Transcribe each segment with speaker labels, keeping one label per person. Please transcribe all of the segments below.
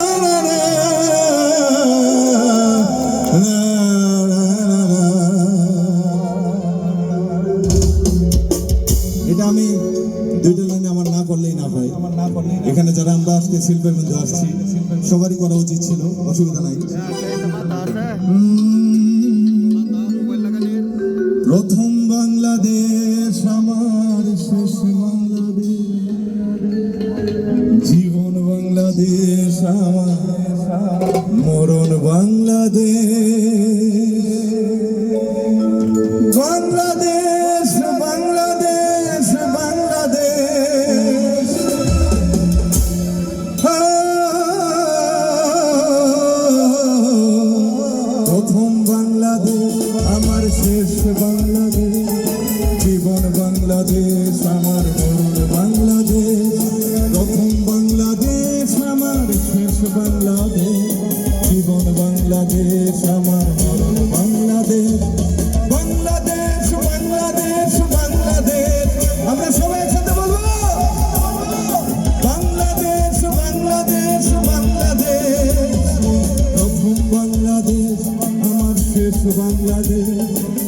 Speaker 1: এটা আমি দুইটা আমার না করলেই না হয়। এখানে যারা শিল্পের মধ্যে আসছি, সবারই করা উচিত ছিল, অসুবিধা নাই। প্রথম বাংলাদেশ, আমার শেষ বাংলাদেশ। জীবন বাংলাদেশ। মরণ বাংলাদেশ। বাংলাদেশ বাংলাদেশ বাংলাদেশ। প্রথম বাংলাদেশ আমার শেষ বাংলাদেশ। জীবন বাংলাদেশ আমার বাংলাদেশ জীবন বাংলাদেশ আমার মরণ বাংলাদেশ। বাংলাদেশ বাংলাদেশ বাংলাদেশ। আমরা সবাই একসাথে বলব, বাংলাদেশ বাংলাদেশ বাংলাদেশ। প্রথম বাংলাদেশ, আমার শেষ বাংলাদেশ।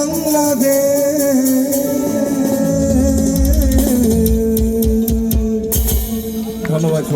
Speaker 1: বাংলাদেশ। ধন্যবাদ।